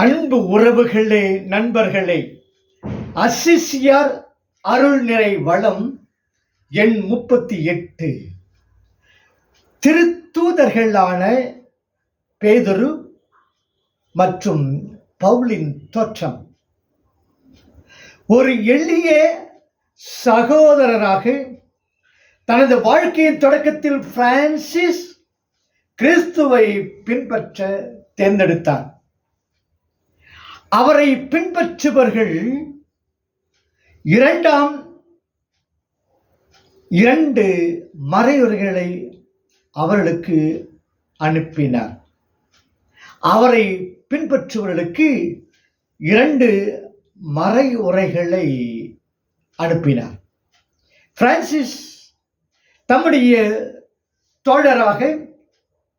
அன்பு உறவுகளே நண்பர்களே அசிசியார் அருள்நிறை வளம் எண் முப்பத்தி எட்டு. திருத்தூதர்களான பேதுரு மற்றும் பவுலின் தோற்றம். ஒரு எளிய சகோதரராக தனது வாழ்க்கையின் தொடக்கத்தில் பிரான்சிஸ் கிறிஸ்துவை பின்பற்ற தேர்ந்தெடுத்தார். அவரை பின்பற்றுபவர்கள் இரண்டாம் இரண்டு மறையுறைகளை அவர்களுக்கு அனுப்பினார். அவரை பின்பற்றுபவர்களுக்கு இரண்டு மறையுரைகளை அனுப்பினார். பிரான்சிஸ் தம்முடைய தோழராக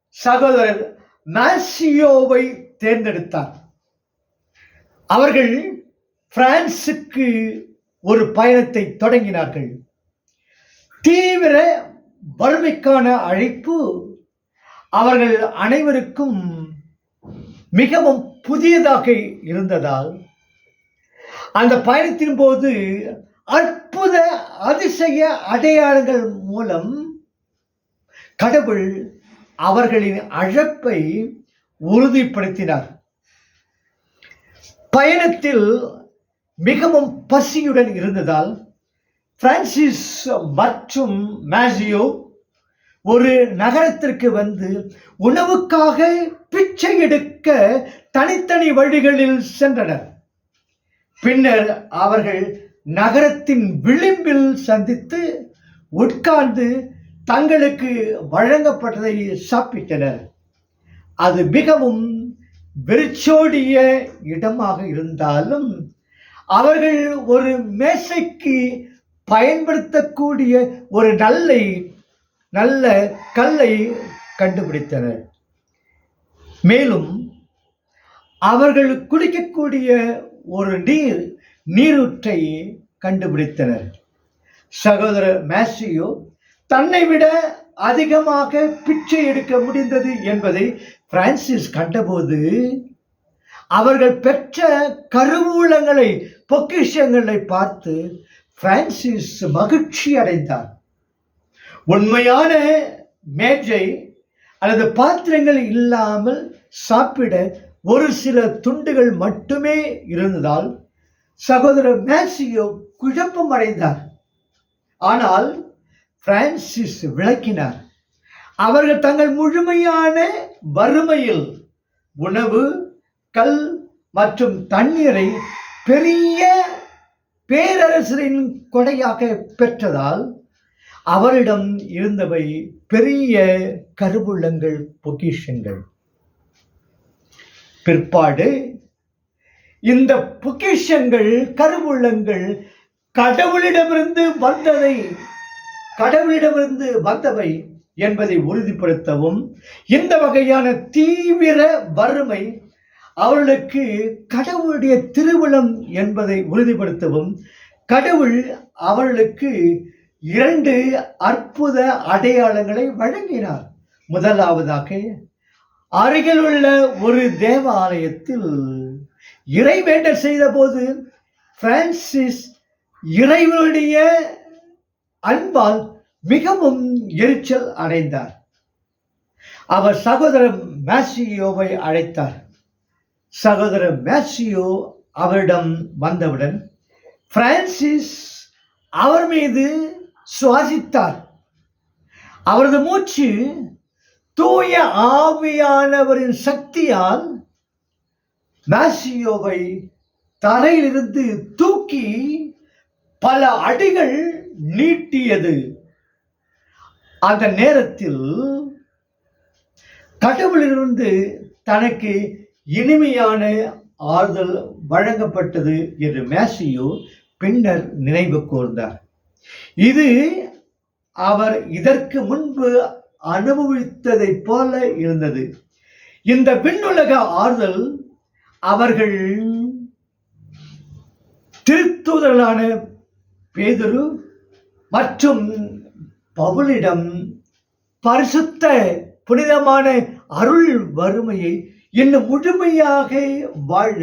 சகோதரர் மேசியோவை தேர்ந்தெடுத்தார். அவர்கள் பிரான்சுக்கு ஒரு பயணத்தை தொடங்கினார்கள். தீவிர வறுமைக்கான அழைப்பு அவர்கள் அனைவருக்கும் மிகவும் புதியதாக இருந்ததால் அந்த பயணத்தின் போது அற்புத அதிசய அடையாளங்கள் மூலம் கடவுள் அவர்களின் அழைப்பை உறுதிப்படுத்தினார். பயணத்தில் மிகவும் பசியுடன் இருந்ததால் பிரான்சிஸ் மற்றும் மேசியோ ஒரு நகரத்திற்கு வந்து உணவுக்காக பிச்சை எடுக்க தனித்தனி வழிகளில் சென்றனர். பின்னர் அவர்கள் நகரத்தின் விளிம்பில் சந்தித்து உட்கார்ந்து தங்களுக்கு வழங்கப்பட்டதை சாப்பிட்டனர். அது மிகவும் வெறிச்சோடிய இடமாக இருந்தாலும் அவர்கள் ஒரு மேசைக்கு பயன்படுத்தக்கூடிய ஒரு நல்லை நல்ல கல்லை கண்டுபிடித்தனர். மேலும் அவர்கள் குடிக்கக்கூடிய ஒரு நீர் நீரூற்றை கண்டுபிடித்தனர். சகோதரர் மேசியோ தன்னை விட அதிகமாக பிச்சை எடுக்க முடிந்தது என்பதை பிரான்சிஸ் கண்டபோது அவர்கள் பெற்ற கருவூலங்களை பொக்கிஷங்களை பார்த்து பிரான்சிஸ் மகிழ்ச்சி அடைந்தார். உண்மையான மேஜை அல்லது பாத்திரங்கள் இல்லாமல் சாப்பிட ஒரு சில துண்டுகள் மட்டுமே இருந்ததால் சகோதரர் மேசியோ குழப்பம் அடைந்தார் ஆனால் பிரான்சிஸ் விளக்கினார். அவர்கள் தங்கள் முழுமையான வறுமையில் உணவு கல் மற்றும் தண்ணீரை பெரிய பேரரசரின் கொடையாக பெற்றதால் அவரிடம் இருந்தவை பெரிய கருவுள்ளங்கள் பொக்கிஷங்கள். பிற்பாடு இந்த பொக்கிஷங்கள் கருவுள்ளங்கள் கடவுளிடமிருந்து வந்ததை கடவுளிடமிருந்து வந்தவை என்பதை உறுதிப்படுத்தவும் இந்த வகையான தீவிர வறுமை அவர்களுக்கு கடவுளுடைய திருவிழம் என்பதை உறுதிப்படுத்தவும் கடவுள் அவர்களுக்கு இரண்டு அற்புத அடையாளங்களை வழங்கினார். முதலாவதாக அருகிலுள்ள ஒரு தேவாலயத்தில் இறைவேண்டல் செய்தபோது பிரான்சிஸ் இறைவனுடைய அன்பால் மிகவும் எரிச்சல் அடைந்தார். அவர் சகோதரர் மேசியோவை அழைத்தார். சகோதரர் மேசியோ அவரிடம் வந்தவுடன் பிரான்சிஸ் அவர் மீது சுவாசித்தார். அவரது மூச்சு தூய ஆவியானவரின் சக்தியால் மேசியோவை தரையிலிருந்து தூக்கி பல அடிகள் நீட்டியது. அந்த நேரத்தில் கடவுளிலிருந்து தனக்கு இனிமையான ஆறுதல் வழங்கப்பட்டது என்று மேசியோ பின்னர் நினைவு கூர்ந்தார். இது அவர் இதற்கு முன்பு அனுபவித்ததைப் போல இருந்தது. இந்த விண்ணுலக ஆறுதல் அவர்கள் திருத்துதலான பேதுரு மற்றும் பவுலிடம் பரிசுத்த புனிதமான அருள் வறுமையை இன்னும் முழுமையாக வாழ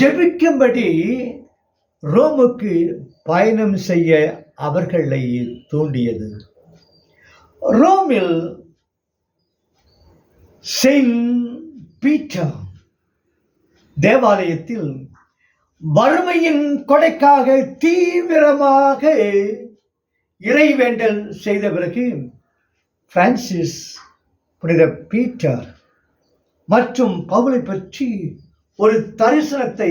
ஜெபிக்கும்படி ரோமுக்கு பயணம் செய்ய அவர்களை தூண்டியது. ரோமில் செயின்ட் பீட்டர் தேவாலயத்தில் வறுமையின் கொடைக்காக தீவிரமாக இறைவேண்டல் செய்த பிறகு பிரான்சிஸ் புனித பீட்டர் மற்றும் பவுலை பற்றி ஒரு தரிசனத்தை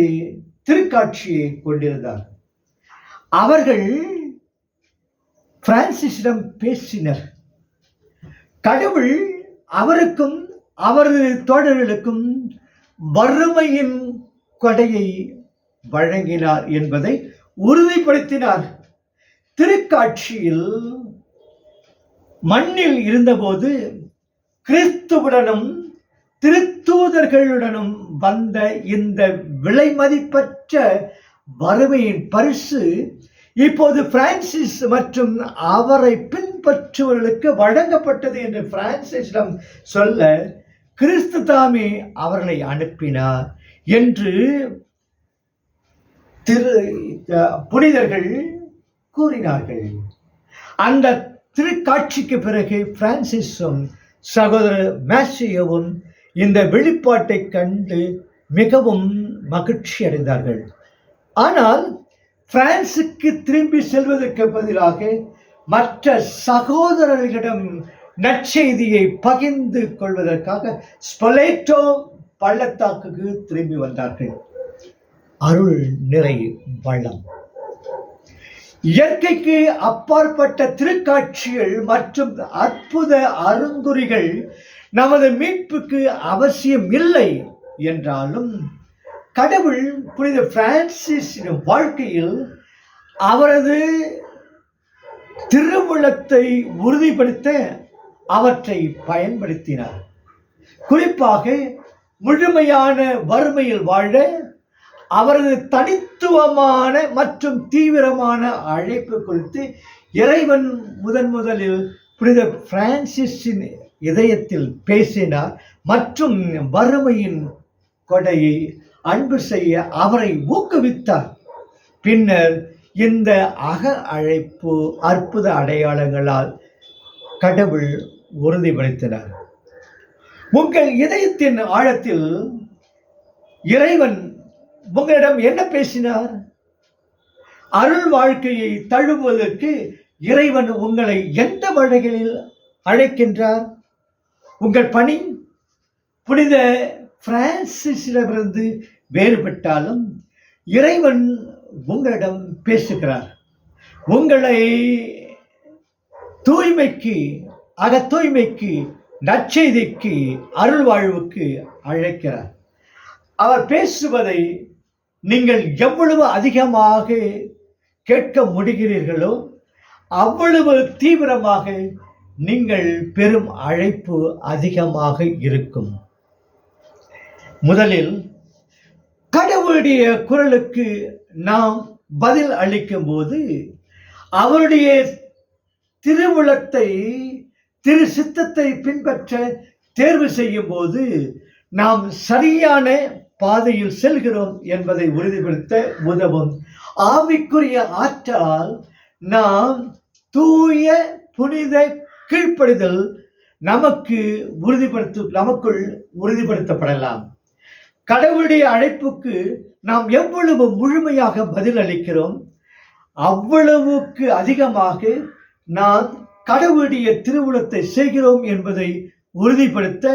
திருக்காட்சியை கொண்டிருந்தார். அவர்கள் பிரான்சிஸிடம் பேசினர். கடவுள் அவருக்கும் அவரது தோழர்களுக்கும் வறுமையின் கொடையை வழங்கினார் என்பதை உறுதிப்படுத்தினார். திருக்காட்சியில் மண்ணில் இருந்தபோது கிறிஸ்துவுடனும் திருத்தூதர்களுடனும் வந்த இந்த விலைமதிப்பற்ற வறுமையின் பரிசு இப்போது பிரான்சிஸ் மற்றும் அவரை பின்பற்றுவர்களுக்கு வழங்கப்பட்டது என்று பிரான்சிஸிடம் சொல்ல கிறிஸ்து தாமே அவர்களை அனுப்பினார் என்று திரு புனிதர்கள் கூறினார்கள். அந்த திருக்காட்சிக்கு பிறகு பிரான்சிஸும் சகோதரர் மேசியோவும் இந்த வெளிப்பாட்டை கண்டு மிகவும் மகிழ்ச்சி அடைந்தார்கள். ஆனால் பிரான்சுக்கு திரும்பி செல்வதற்கு பதிலாக மற்ற சகோதரர்களிடம் நற்செய்தியை பகிர்ந்து கொள்வதற்காக ஸ்பொலேட்டோ பள்ளத்தாக்குக்கு திரும்பி வந்தார்கள். அருள் நிறை வளம். இயற்கைக்கு அப்பாற்பட்ட திருக்காட்சிகள் மற்றும் அற்புத அருங்குறிகள் நமது மீட்புக்கு அவசியம் இல்லை என்றாலும் கடவுள் புனித பிரான்சிஸ் வாழ்க்கையில் அவரது திருவுளத்தை உறுதிப்படுத்த அவற்றை பயன்படுத்தினார். குறிப்பாக முழுமையான வறுமையில் வாழ அவரது தனித்துவமான மற்றும் தீவிரமான அழைப்பு குறித்து இறைவன் முதன் முதலில் புனித பிரான்சிஸின் இதயத்தில் பேசினார் மற்றும் வறுமையின் கொடையை அன்பு செய்ய அவரை ஊக்குவித்தார். பின்னர் இந்த அக அழைப்பு அற்புத அடையாளங்களால் கடவுள் உறுதிப்படுத்தினார். உங்கள் இதயத்தின் ஆழத்தில் இறைவன் உங்களிடம் என்ன பேசினார்? அருள் வாழ்க்கையை தழுவுவதற்கு இறைவன் உங்களை எந்த வழிகளில் அழைக்கின்றார்? உங்கள் பணி? புனித பிரான்சிஸிடமிருந்து வேறுபட்டாலும் இறைவன் உங்களிடம் பேசுகிறார். உங்களை தூய்மைக்கு அகத்தூய்மைக்கு நற்செய்திக்கு அருள் வாழ்வுக்கு அழைக்கிறார். அவர் பேசுவதை நீங்கள் எவ்வளவு அதிகமாக கேட்க முடிகிறீர்களோ அவ்வளவு தீவிரமாக நீங்கள் பெரும் அழைப்பு அதிகமாக இருக்கும். முதலில் கடவுளுடைய குரலுக்கு நாம் பதில் அளிக்கும் போது அவருடைய திருவுளத்தை திரு சித்தத்தை பின்பற்ற தேர்வு செய்யும் போது நாம் சரியான பாதையில் செல்கிறோம் என்பதை உறுதிப்படுத்த உதவும். ஆவிக்குரிய ஆற்றால் நாம் தூய புனித கீழ்ப்படிதல் நமக்கு உறுதிப்படுத்த நமக்குள் உறுதிப்படுத்தப்படலாம். கடவுளுடைய அழைப்புக்கு நாம் எவ்வளவு முழுமையாக பதில் அளிக்கிறோம் அவ்வளவுக்கு அதிகமாக நாம் கடவுளுடைய திருவுளத்தை செய்கிறோம் என்பதை உறுதிப்படுத்த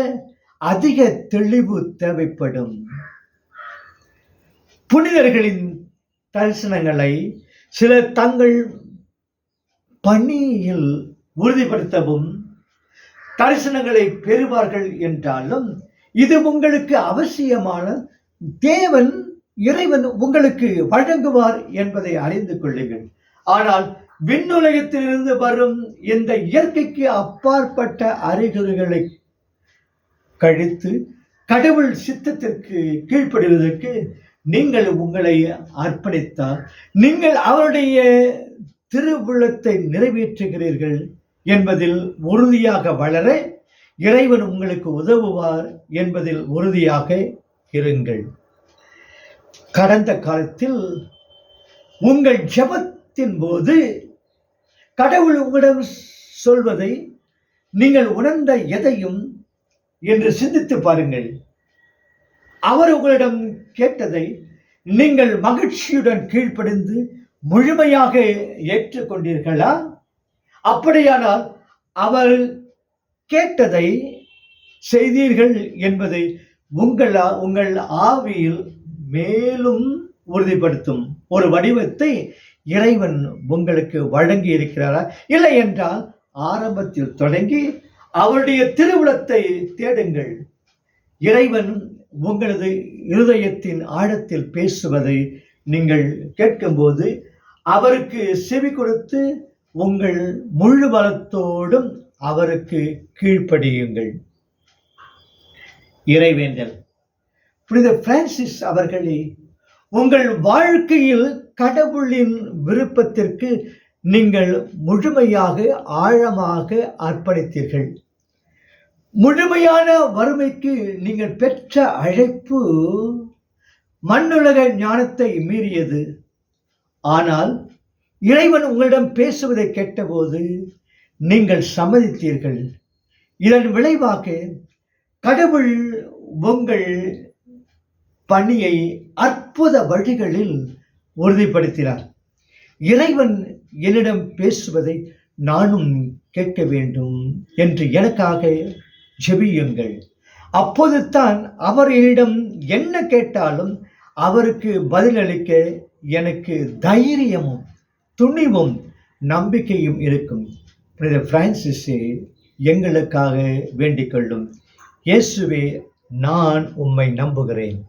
அதிக தெளிவு தேவைப்படும். புனிதர்களின் தரிசனங்களை சிலர் தங்கள் பணியில் உறுதிப்படுத்தவும் தரிசனங்களை பெறுவார்கள் என்றாலும் இது உங்களுக்கு அவசியமான தேவன் இறைவன் உங்களுக்கு வழங்குவார் என்பதை அறிந்து கொள்ளுங்கள். ஆனால் விண்ணுலகத்திலிருந்து வரும் இந்த இயற்கைக்கு அப்பாற்பட்ட அறிகுறிகளை கழித்து கடவுள் சித்தத்திற்கு கீழ்ப்படுவதற்கு நீங்கள் உங்களை அர்ப்பணித்தால் நீங்கள் அவருடைய திருவிழத்தை நிறைவேற்றுகிறீர்கள் என்பதில் உறுதியாக வளர இறைவன் உங்களுக்கு உதவுவார் என்பதில் உறுதியாக இருங்கள். கடந்த காலத்தில் உங்கள் ஜெபத்தின் போது கடவுள் உங்களிடம் சொல்வதை நீங்கள் உணர்ந்த எதையும் என்று சிந்தித்து பாருங்கள். அவர் உங்களிடம் கேட்டதை நீங்கள் மகிழ்ச்சியுடன் கீழ்ப்படிந்து முழுமையாக ஏற்றுக்கொண்டீர்களா? அப்படியானால் அவர் கேட்டதை செய்தீர்கள் என்பதை உங்கள் உங்கள் ஆவியில் மேலும் உறுதிப்படுத்தும் ஒரு வடிவத்தை இறைவன் உங்களுக்கு வழங்கி இருக்கிறாரா இல்லை என்றால் ஆரம்பத்தில் தொடங்கி அவருடைய திருவிழத்தை தேடுங்கள். இறைவன் உங்களது இருதயத்தின் ஆழத்தில் பேசுவதை நீங்கள் கேட்கும்போது அவருக்கு செவி கொடுத்து உங்கள் முழு பலத்தோடும் அவருக்கு கீழ்ப்படியுங்கள். இறைவேண்டல் புனித பிரான்சிஸ் அவர்களே உங்கள் வாழ்க்கையில் கடவுளின் விருப்பத்திற்கு நீங்கள் முழுமையாக ஆழமாக அர்ப்பணித்தீர்கள். முழுமையான வறுமைக்கு நீங்கள் பெற்ற அழைப்பு மண்ணுலக ஞானத்தை மீறியது. ஆனால் இறைவன் உங்களிடம் பேசுவதை கேட்டபோது நீங்கள் சம்மதித்தீர்கள். இதன் விளைவாக கடவுள் உங்கள் பணியை அற்புத வழிகளில் உறுதிப்படுத்தினார். இறைவன் என்னிடம் பேசுவதை நானும் கேட்க வேண்டும் என்று எனக்காக ஜெபியுங்கள் அப்போது தான் அவர் என்ன கேட்டாலும் அவருக்கு பதிலளிக்க எனக்கு தைரியமும் துணிவும் நம்பிக்கையும் இருக்கும். பிரதர் பிரான்சிஸே எங்களுக்காக வேண்டிக் கொள்ளும் இயேசுவே நான் உம்மை நம்புகிறேன்.